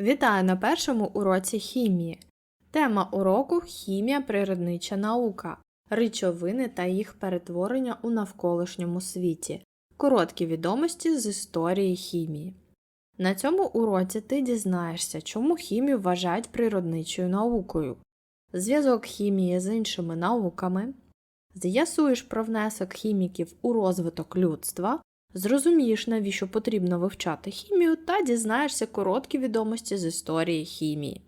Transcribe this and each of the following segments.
Вітаю на першому уроці хімії. Тема уроку хімія природнича наука, речовини та їх перетворення у навколишньому світі. Короткі відомості з історії хімії. На цьому уроці ти дізнаєшся, чому хімію вважають природничою наукою, зв'язок хімії з іншими науками, з'ясуєш про внесок хіміків у розвиток людства, зрозумієш, навіщо потрібно вивчати хімію, та дізнаєшся короткі відомості з історії хімії.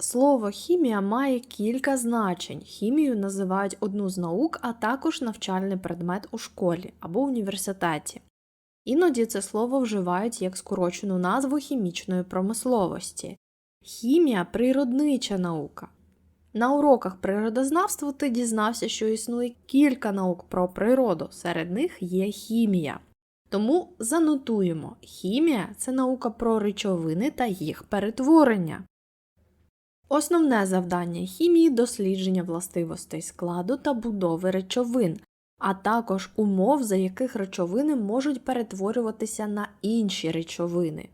Слово хімія має кілька значень. Хімію називають одну з наук, а також навчальний предмет у школі або університеті. Іноді це слово вживають як скорочену назву хімічної промисловості. Хімія природнича наука. На уроках природознавства ти дізнався, що існує кілька наук про природу, серед них є хімія. Тому занотуємо: хімія це наука про речовини та їх перетворення. Основне завдання хімії дослідження властивостей складу та будови речовин, а також умов, за яких речовини можуть перетворюватися на інші речовини.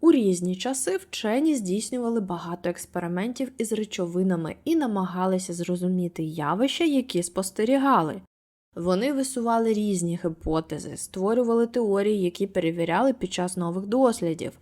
У різні часи вчені здійснювали багато експериментів із речовинами і намагалися зрозуміти явища, які спостерігали. Вони висували різні гіпотези, створювали теорії, які перевіряли під час нових дослідів.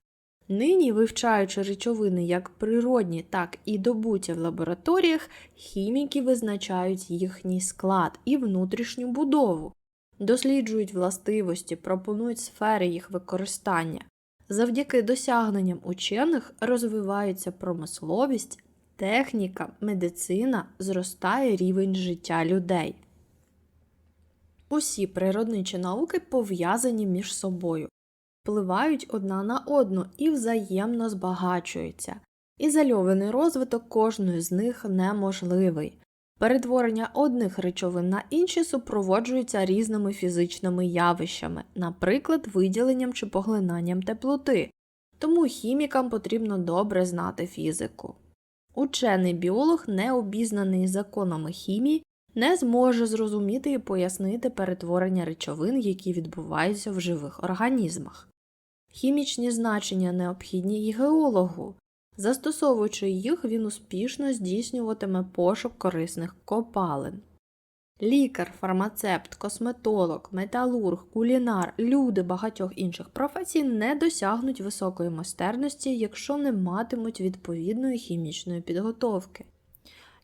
Нині, вивчаючи речовини як природні, так і добуті в лабораторіях, хіміки визначають їхній склад і внутрішню будову, досліджують властивості, пропонують сфери їх використання. Завдяки досягненням учених розвивається промисловість, техніка, медицина, зростає рівень життя людей. Усі природничі науки пов'язані між собою, впливають одна на одну і взаємно збагачуються. Ізольований розвиток кожної з них неможливий. Перетворення одних речовин на інші супроводжується різними фізичними явищами, наприклад, виділенням чи поглинанням теплоти, тому хімікам потрібно добре знати фізику. Учений біолог, не обізнаний законами хімії, не зможе зрозуміти і пояснити перетворення речовин, які відбуваються в живих організмах. Хімічні значення необхідні і геологу. Застосовуючи їх, він успішно здійснюватиме пошук корисних копалин. Лікар, фармацепт, косметолог, металург, кулінар, люди багатьох інших професій не досягнуть високої майстерності, якщо не матимуть відповідної хімічної підготовки.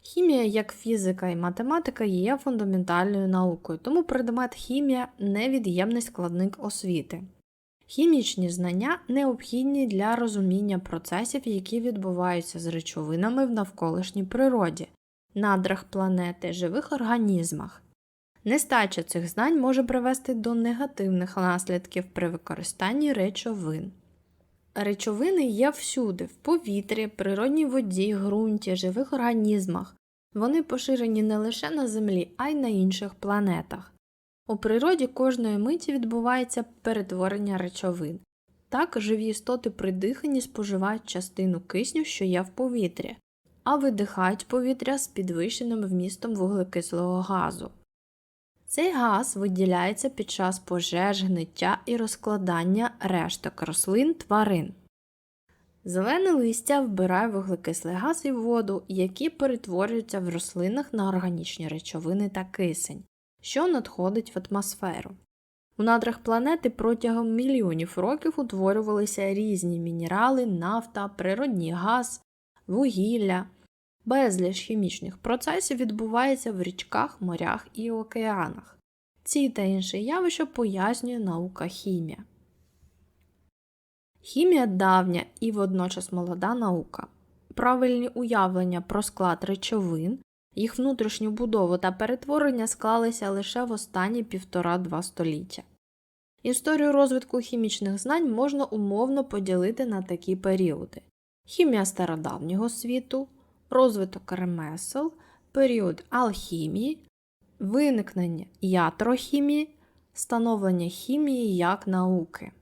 Хімія, як фізика і математика, є фундаментальною наукою, тому предмет хімія невід'ємний складник освіти. Хімічні знання необхідні для розуміння процесів, які відбуваються з речовинами в навколишній природі, надрах планети, живих організмах. Нестача цих знань може привести до негативних наслідків при використанні речовин. Речовини є всюди, в повітрі, природній воді, ґрунті, живих організмах. Вони поширені не лише на Землі, а й на інших планетах. У природі кожної миті відбувається перетворення речовин. Так, живі істоти при диханні споживають частину кисню, що є в повітрі, а видихають повітря з підвищеним вмістом вуглекислого газу. Цей газ виділяється під час пожеж, гниття і розкладання решток рослин тварин. Зелене листя вбирає вуглекислий газ і воду, які перетворюються в рослинах на органічні речовини та кисень, що надходить в атмосферу. У надрах планети протягом мільйонів років утворювалися різні мінерали, нафта, природній газ, вугілля. Безліч хімічних процесів відбувається в річках, морях і океанах. Ці та інші явища пояснює наука хімія. Хімія давня і водночас молода наука. Правильні уявлення про склад речовин, їх внутрішню будову та перетворення склалися лише в останні півтора-два століття. Історію розвитку хімічних знань можна умовно поділити на такі періоди: хімія стародавнього світу, розвиток ремесел, період алхімії, виникнення ятрохімії, становлення хімії як науки.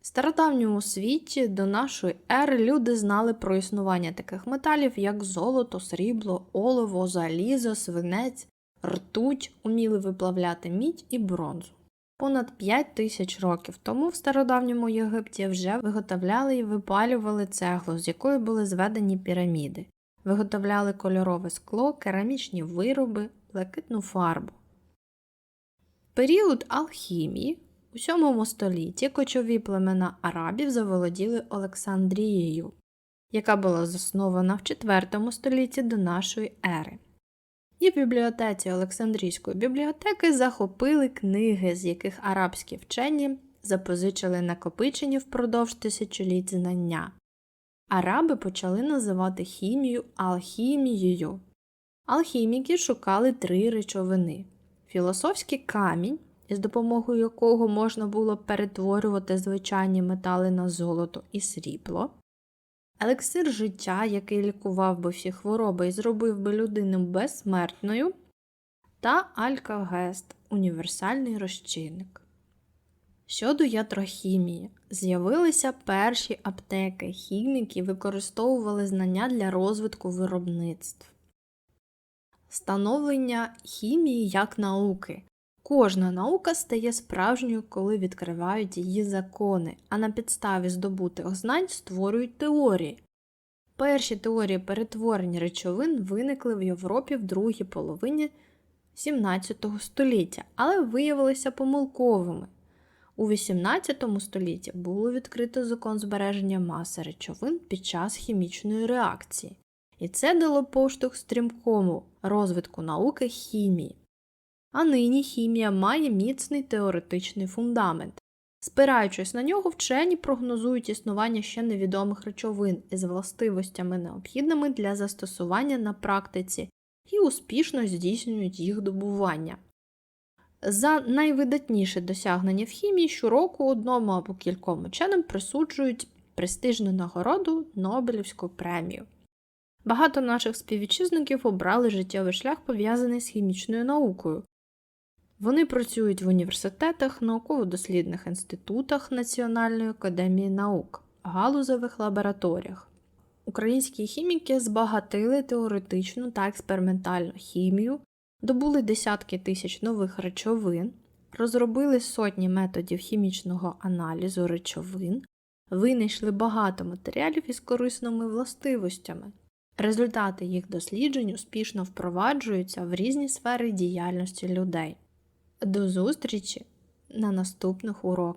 В стародавньому світі до нашої ери люди знали про існування таких металів, як золото, срібло, оливо, залізо, свинець, ртуть, уміли виплавляти мідь і бронзу. Понад 5 тисяч років тому в стародавньому Єгипті вже виготовляли і випалювали цеглу, з якої були зведені піраміди, виготовляли кольорове скло, керамічні вироби, блакитну фарбу. Період алхімії у 7 столітті кочові племена арабів заволоділи Олександрією, яка була заснована в 4 столітті до нашої ери. І в бібліотеці Олександрійської бібліотеки захопили книги, з яких арабські вчені запозичили накопичені впродовж тисячоліть знання. Араби почали називати хімію алхімією. Алхіміки шукали три речовини: філософський камінь, із допомогою якого можна було перетворювати звичайні метали на золото і срібло, елексир життя, який лікував би всі хвороби і зробив би людину безсмертною, та алькагест універсальний розчинник. Щодо ятрохімії, з'явилися перші аптеки, хіміки використовували знання для розвитку виробництв. Становлення хімії як науки. Кожна наука стає справжньою, коли відкривають її закони, а на підставі здобутих знань створюють теорії. Перші теорії перетворень речовин виникли в Європі в другій половині 17 століття, але виявилися помилковими. У 18 столітті було відкрито закон збереження маси речовин під час хімічної реакції, і це дало поштовх стрімкому розвитку науки хімії. А нині хімія має міцний теоретичний фундамент. Спираючись на нього, вчені прогнозують існування ще невідомих речовин із властивостями необхідними для застосування на практиці і успішно здійснюють їх добування. За найвидатніші досягнення в хімії щороку одному або кільком ученим присуджують престижну нагороду Нобелівську премію. Багато наших співвітчизників обрали життєвий шлях пов'язаний з хімічною наукою. Вони працюють в університетах, науково-дослідних інститутах Національної академії наук, галузевих лабораторіях. Українські хіміки збагатили теоретичну та експериментальну хімію, добули десятки тисяч нових речовин, розробили сотні методів хімічного аналізу речовин, винайшли багато матеріалів із корисними властивостями. Результати їх досліджень успішно впроваджуються в різні сфери діяльності людей. До зустрічі на наступних уроках!